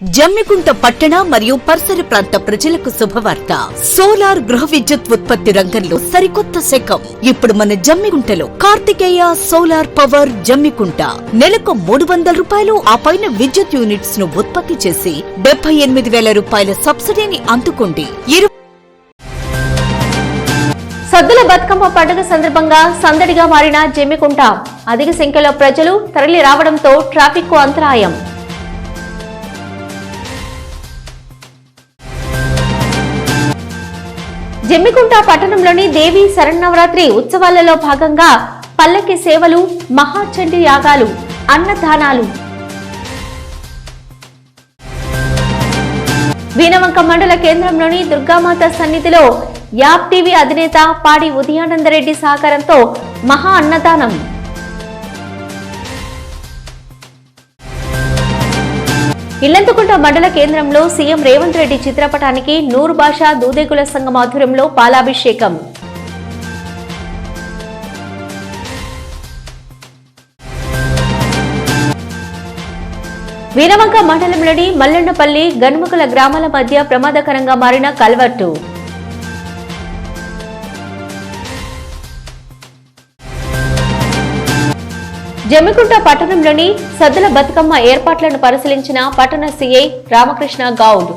జమ్మికుంట పట్టణ మరియు పరిసర ప్రాంత ప్రజలకు శుభవార్త. సోలార్ గృహ విద్యుత్ ఉత్పత్తి రంగంలో సరికొత్త శకం. ఇప్పుడు మన జమ్మికుంటలో కార్తికేయ సోలార్ పవర్ జమ్మికుంట. నెలకు మూడు వందల రూపాయలు ఆ పైన విద్యుత్ యూనిట్స్ను ఉత్పత్తి చేసి డెబ్బై ఎనిమిది వేల రూపాయల సబ్సిడీని అందుకోండి. సద్దుల బతుకమ్మ పండుగ సందర్భంగా సందడిగా మారిన జమ్మికుంట. అధిక సంఖ్యలో ప్రజలు తరలి రావడంతో ట్రాఫిక్కు అంతరాయం. జమ్మికుంట పట్టణంలోని దేవి శరణవరాత్రి ఉత్సవాలలో భాగంగా పల్లకి సేవలు మహాచండి యాగాలు అన్నదానాలు. వీణవంక మండల కేంద్రంలోని దుర్గామాత సన్నిధిలో యాప్ టీవీ అధినేత పాడి ఉదయానందరెడ్డి సహకారంతో మహా అన్నదానం. ఇల్లంతకుంట మండల కేంద్రంలో సీఎం రేవంత్ రెడ్డి చిత్రపటానికి నూరు భాష దూదేగుల సంఘం ఆధ్వర్యంలో పాలాభిషేకం. వీరవంక మండలంలోని మల్లెండపల్లి గన్ముకల గ్రామాల మధ్య ప్రమాదకరంగా మారిన కల్వర్టు. జమ్మికుంట పట్టణంలోని సద్దుల బతుకమ్మ ఏర్పాట్లను పరిశీలించిన పట్టణ సీఐ రామకృష్ణ గౌడ్.